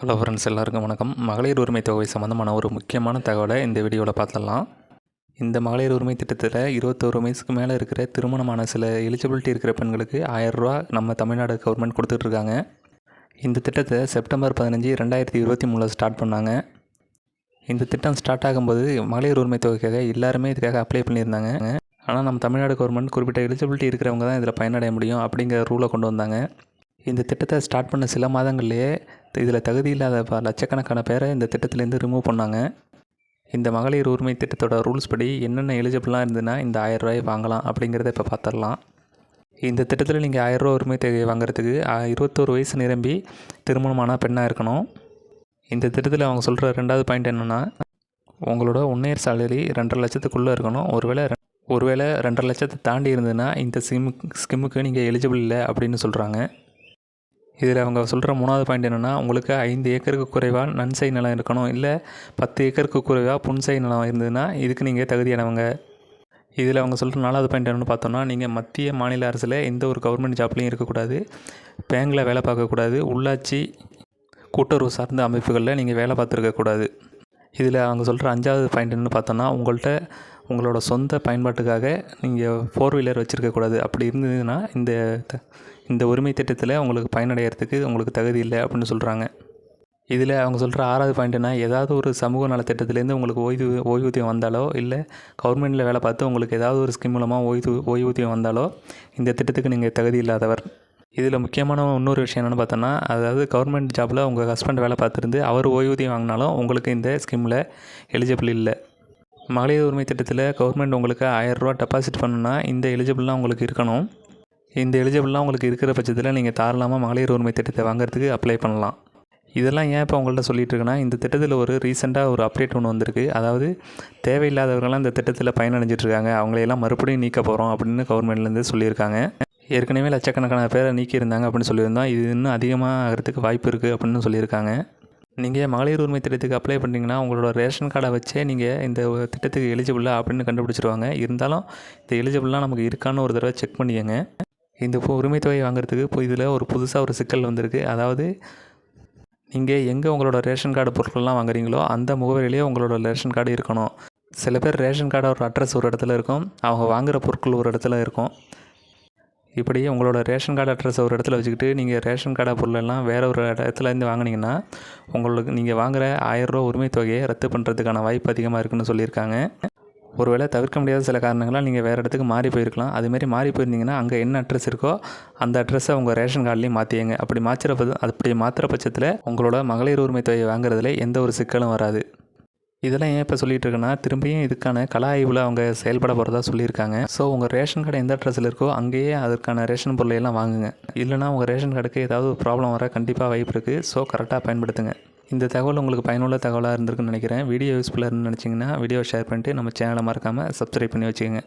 Hello friends எல்லாருக்கும் வணக்கம். மகளிர் உரிமை தொகை சம்மந்தமான ஒரு முக்கியமான தகவலை இந்த வீடியோவில் பார்த்துடலாம். இந்த மகளிர் உரிமை திட்டத்தில் இருபத்தோரு வயசுக்கு மேலே இருக்கிற திருமணமான சில எலிஜிபிலிட்டி இருக்கிற பெண்களுக்கு ஆயரூவா நம்ம தமிழ்நாடு கவர்மெண்ட் கொடுத்துட்ருக்காங்க. இந்த திட்டத்தை செப்டம்பர் பதினஞ்சு ரெண்டாயிரத்தி இருபத்தி மூணில் ஸ்டார்ட் பண்ணாங்க. இந்த திட்டம் ஸ்டார்ட் ஆகும்போது மகளிர் உரிமை தொகைக்காக எல்லாருமே இதுக்காக அப்ளை பண்ணியிருந்தாங்க. ஆனால் நம்ம தமிழ்நாடு கவர்மெண்ட் குறிப்பிட்ட எலிஜிபிலிட்டி இருக்கிறவங்க தான் இதில் பயனடைய முடியும் அப்படிங்கிற ரூலை கொண்டு வந்தாங்க. இந்த திட்டத்தை ஸ்டார்ட் பண்ண சில மாதங்கள்லேயே இதில் தகுதி இல்லாத ப- லட்சக்கணக்கான பேரை இந்த திட்டத்திலேருந்து ரிமூவ் பண்ணாங்க. இந்த மகளிர் உரிமை திட்டத்தோட ரூல்ஸ் படி என்னென்ன எலிஜிபிளாக இருந்ததுன்னா இந்த ஆயிரம் ரூபாய் வாங்கலாம் அப்படிங்கிறத இப்போ பார்த்துடலாம் இந்த திட்டத்தில் நீங்கள் ஆயிரரூவா உரிமை தொகை வாங்குறதுக்கு இருபத்தோரு வயசு நிரம்பி திருமணமான பெண்ணாக இருக்கணும். இந்த திட்டத்தில் அவங்க சொல்கிற ரெண்டாவது பாயிண்ட் என்னென்னா உங்களோட ஒன் இயர் சேலரி ரெண்டரை லட்சத்துக்குள்ளே இருக்கணும். ஒருவேளை ஒருவேளை ரெண்டரை லட்சத்தை தாண்டி இருந்ததுன்னா இந்த ஸ்கீமு ஸ்கிம்முக்கு நீங்கள் எலிஜிபிள் இல்லை அப்படின்னு சொல்கிறாங்க இதில் அவங்க சொல்கிற மூணாவது பாயிண்ட் என்னென்னா உங்களுக்கு ஐந்து ஏக்கருக்கு குறைவாக நன்சை நிலம் இருக்கணும். இல்லை பத்து ஏக்கருக்கு குறைவாக புன்சை நிலம் இருந்ததுன்னா இதுக்கு நீங்கள் தகுதியானவங்க. இதில் அவங்க சொல்கிற நாலாவது பாயிண்ட் என்னென்னு பார்த்தோம்னா நீங்கள் மத்திய மாநில அரசில் எந்த ஒரு கவர்மெண்ட் ஜாப்லையும் இருக்கக்கூடாது. பேங்கில் வேலை பார்க்கக்கூடாது. உள்ளாட்சி கூட்டுறவு சார்ந்த அமைப்புகளில் நீங்கள் வேலை பார்த்துருக்கக்கூடாது. இதில் அவங்க சொல்கிற அஞ்சாவது பாயிண்ட் என்னென்னு பார்த்தோன்னா உங்கள்கிட்ட உங்களோட சொந்த பயன்பாட்டுக்காக நீங்கள் ஃபோர் வீலர் வச்சுருக்கக்கூடாது அப்படி இருந்ததுன்னா இந்த த- இந்த உரிமை திட்டத்தில் உங்களுக்கு பயனடைகிறதுக்கு உங்களுக்கு தகுதி இல்லை அப்படின்னு சொல்கிறாங்க இதில் அவங்க சொல்கிற ஆறாவது பாயிண்ட்னா ஏதாவது ஒரு சமூக நலத்திட்டத்துலேருந்து உங்களுக்கு ஓய்வு ஓய்வூதியம் வந்தாலோ இல்லை கவர்மெண்ட்டில் வேலை பார்த்து உங்களுக்கு ஏதாவது ஒரு ஸ்கீம் மூலமாக ஓய்வு ஓய்வூதியம் வந்தாலோ இந்த திட்டத்துக்கு நீங்கள் தகுதி இல்லாதவர். இதில் முக்கியமான இன்னொரு விஷயம் என்னென்னு பார்த்தோன்னா அதாவது கவர்மெண்ட் ஜாபில் உங்கள் ஹஸ்பண்ட் வேலை பார்த்துருந்து அவர் ஓய்வூதியம் வாங்கினாலும் உங்களுக்கு இந்த ஸ்கீமில் எலிஜிபிள் இல்லை. மகளிர் உரிமை திட்டத்தில் கவர்மெண்ட் உங்களுக்கு ஆயரூவா டெபாசிட் பண்ணுன்னா இந்த எலிஜிபிள்லாம் உங்களுக்கு இருக்கணும். இந்த எலிஜிபிள்லாம் உங்களுக்கு இருக்கிற பட்சத்தில் நீங்கள் தாராளமாக மகளிர் உரிமை திட்டத்தை வாங்குறதுக்கு அப்ளை பண்ணலாம். இதெல்லாம் ஏன் இப்போ உங்கள்கிட்ட சொல்லிகிட்டு இருக்கேன்னா இந்த திட்டத்தில் ஒரு ரீசெண்டாக ஒரு அப்டேட் ஒன்று வந்திருக்கு. அதாவது தேவையில்லாதவர்கள்லாம் இந்த திட்டத்தில் பயனடைஞ்சிட்ருக்காங்க அவங்களையெல்லாம் மறுபடியும் நீக்க போகிறோம் அப்படின்னு கவர்மெண்ட்லேருந்து சொல்லியிருக்காங்க. ஏற்கனவே லட்சக்கணக்கான பேரை நீக்கியிருந்தாங்க அப்படின்னு சொல்லியிருந்தோம் இது இன்னும் அதிகமாக ஆகிறதுக்கு வாய்ப்பு இருக்குது அப்படின்னு சொல்லியிருக்காங்க. நீங்கள் மகளிர் உரிமை திட்டத்துக்கு அப்ளை பண்ணிங்கன்னா உங்களோட ரேஷன் கார்டை வச்சே நீங்கள் இந்த திட்டத்துக்கு எலிஜிபிளா அப்படின்னு கண்டுபிடிச்சிருவாங்க. இருந்தாலும் இந்த எலிஜிபிளாக நமக்கு இருக்கான்னு ஒரு தடவை செக் பண்ணிக்கோங்க. இந்த உரிமை தொகை வாங்குறதுக்கு இப்போ இதில் ஒரு புதுசாக ஒரு சிக்கல் வந்திருக்கு. அதாவது நீங்கள் எங்கே உங்களோட ரேஷன் கார்டு பொருட்கள்லாம் வாங்குறீங்களோ அந்த முகவரியிலேயே உங்களோட ரேஷன் கார்டு இருக்கணும். சில பேர் ரேஷன் கார்டு ஒரு அட்ரஸ் ஒரு இடத்துல இருக்கும். அவங்க வாங்குகிற பொருட்கள் ஒரு இடத்துல இருக்கும். இப்படி உங்களோட ரேஷன் கார்டு அட்ரஸ் ஒரு இடத்துல வச்சுக்கிட்டு நீங்கள் ரேஷன் கார்டை பொருளெல்லாம் வேறு ஒரு இடத்துல இருந்து வாங்குனீங்கன்னா உங்களுக்கு நீங்கள் வாங்குகிற ஆயிரரூவா உரிமை தொகையை ரத்து பண்ணுறதுக்கான வாய்ப்பு அதிகமாக இருக்குன்னு சொல்லியிருக்காங்க. ஒருவேளை தவிர்க்க முடியாத சில காரணங்களால் நீங்கள் வேறு இடத்துக்கு மாறி போயிருக்கலாம். அதுமாரி மாறி போயிருந்தீங்கன்னா அங்கே என்ன அட்ரஸ் இருக்கோ அந்த அட்ரஸை உங்கள் ரேஷன் கார்டுலேயும் மாற்றியங்க அப்படி மாற்றுற அப்படி மாற்றுற பட்சத்தில் உங்களோட மகளிர் உரிமை தொகையை வாங்குறதுல எந்த ஒரு சிக்கலும் வராது. இதெல்லாம் ஏன் இப்போ சொல்லிட்டு இருக்கேன்னா திரும்பியும் இதுக்கான கல ஆய்வில் அவங்க செயல்பட போகிறதா சொல்லியிருக்காங்க. ஸோ உங்கள் ரேஷன் கார்டு எந்த அட்ரஸில் இருக்கோ அங்கேயே அதற்கான ரேஷன் பொருளையெல்லாம் வாங்குங்க. இல்லைனா உங்கள் ரேஷன் கார்டுக்கு ஏதாவது ப்ராப்ளம் வர கண்டிப்பாக வாய்ப்பு இருக்குது ஸோ கரெக்டாக பயன்படுத்துங்க. இந்த தகவல் உங்களுக்கு பயனுள்ள தகவலாக இருந்திருக்குன்னு நினைக்கிறேன். வீடியோ யூஸ்ஃபுல்லாக இருந்து நினச்சிங்கன்னா வீடியோ ஷேர் பண்ணிட்டு நம்ம சேனலை மறக்காமல் சப்ஸ்கிரைப் பண்ணி வச்சுக்கோங்க.